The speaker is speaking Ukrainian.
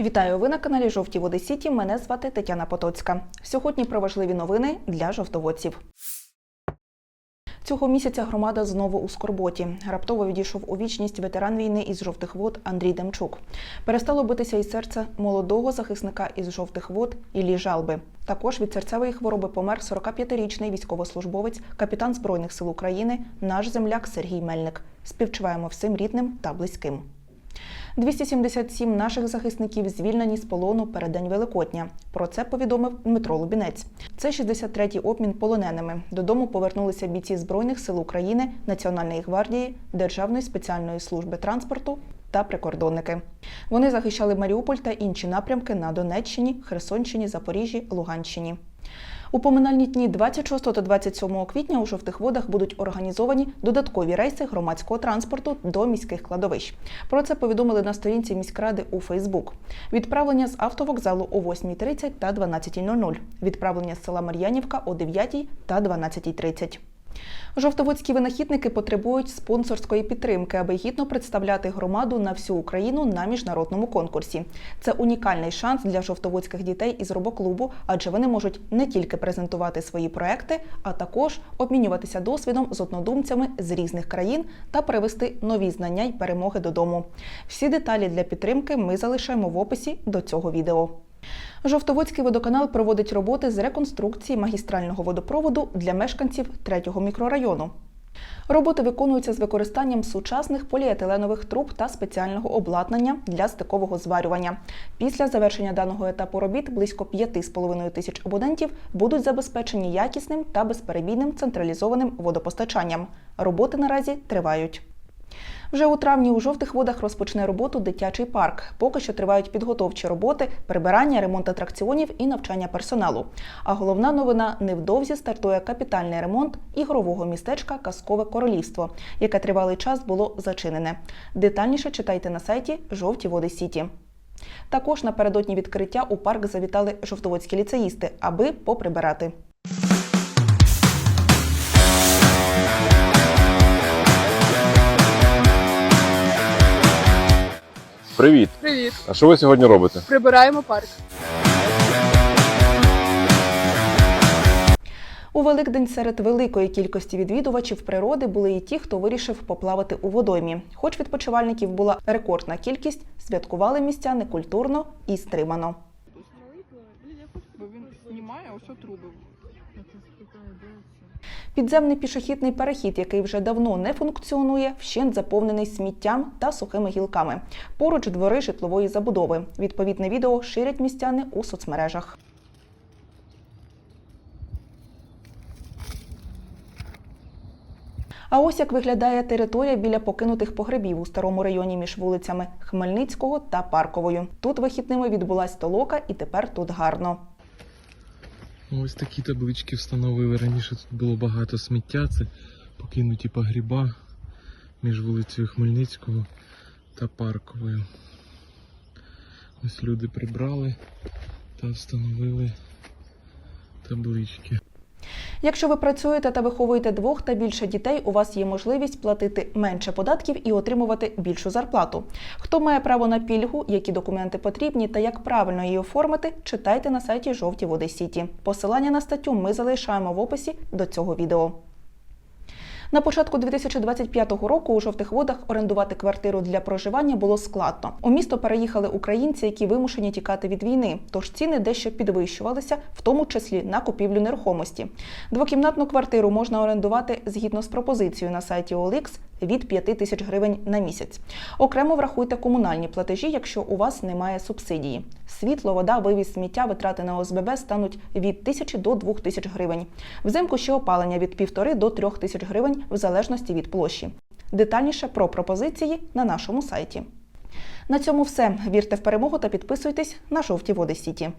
Вітаю! Ви на каналі Жовті Води Сіті. Мене звати Тетяна Потоцька. Сьогодні про важливі новини для жовтоводців. Цього місяця громада знову у скорботі. Раптово відійшов у вічність ветеран війни із жовтих вод Андрій Демчук. Перестало битися і серце молодого захисника із жовтих вод Іллі Жалби. Також від серцевої хвороби помер 45-річний військовослужбовець, капітан Збройних сил України, наш земляк Сергій Мельник. Співчуваємо всім рідним та близьким. 277 наших захисників звільнені з полону перед День Великодня. Про це повідомив Дмитро Лубінець. Це 63-й обмін полоненими. Додому повернулися бійці Збройних сил України, Національної гвардії, Державної спеціальної служби транспорту та прикордонники. Вони захищали Маріуполь та інші напрямки на Донеччині, Херсонщині, Запоріжжі, Луганщині. У поминальні дні 26 та 27 квітня у жовтих водах будуть організовані додаткові рейси громадського транспорту до міських кладовищ. Про це повідомили на сторінці міськради у Фейсбук. Відправлення з автовокзалу о 8.30 та 12.00. Відправлення з села Мар'янівка о 9 та 12.30. Жовтоводські винахідники потребують спонсорської підтримки, аби гідно представляти громаду на всю Україну на міжнародному конкурсі. Це унікальний шанс для жовтоводських дітей із робоклубу, адже вони можуть не тільки презентувати свої проекти, а також обмінюватися досвідом з однодумцями з різних країн та перевести нові знання й перемоги додому. Всі деталі для підтримки ми залишаємо в описі до цього відео. Жовтоводський водоканал проводить роботи з реконструкції магістрального водопроводу для мешканців третього мікрорайону. Роботи виконуються з використанням сучасних поліетиленових труб та спеціального обладнання для стикового зварювання. Після завершення даного етапу робіт близько 5,5 тисяч абонентів будуть забезпечені якісним та безперебійним централізованим водопостачанням. Роботи наразі тривають. Вже у травні у жовтих водах розпочне роботу дитячий парк. Поки що тривають підготовчі роботи, прибирання, ремонт атракціонів і навчання персоналу. А головна новина невдовзі стартує капітальний ремонт ігрового містечка Казкове королівство, яке тривалий час було зачинене. Детальніше читайте на сайті Жовті Води Сіті. Також напередодні відкриття у парк завітали жовтоводські ліцеїсти, аби поприбирати. Привіт! Привіт! А що ви сьогодні робите? Прибираємо парк. У Великдень серед великої кількості відвідувачів природи були і ті, хто вирішив поплавати у водоймі. Хоч відпочивальників була рекордна кількість, святкували містяни культурно і стримано. Бо він знімає ось труби. Підземний пішохідний перехід, який вже давно не функціонує, вщент заповнений сміттям та сухими гілками. Поруч двори житлової забудови. Відповідне відео ширять містяни у соцмережах. А ось як виглядає територія біля покинутих погребів у старому районі між вулицями Хмельницького та Парковою. Тут вихідними відбулась толока, і тепер тут гарно. Ось такі таблички встановили. Раніше тут було багато сміття. Це покинуті погріба між вулицею Хмельницького та Парковою. Ось люди прибрали та встановили таблички. Якщо ви працюєте та виховуєте двох та більше дітей, у вас є можливість платити менше податків і отримувати більшу зарплату. Хто має право на пільгу, які документи потрібні та як правильно її оформити, читайте на сайті Жовті Води Сіті. Посилання на статтю ми залишаємо в описі до цього відео. На початку 2025 року у жовтих водах орендувати квартиру для проживання було складно. У місто переїхали українці, які вимушені тікати від війни, тож ціни дещо підвищувалися, в тому числі на купівлю нерухомості. Двокімнатну квартиру можна орендувати згідно з пропозицією на сайті OLX від 5 тисяч гривень на місяць. Окремо врахуйте комунальні платежі, якщо у вас немає субсидії. Світло, вода, вивіз сміття, витрати на ОСББ стануть від 1000 до 2000 гривень. Взимку ще опалення від 1,5 до 3 тисяч гривень в залежності від площі. Детальніше про пропозиції на нашому сайті. На цьому все. Вірте в перемогу та підписуйтесь на жовті води Сіті.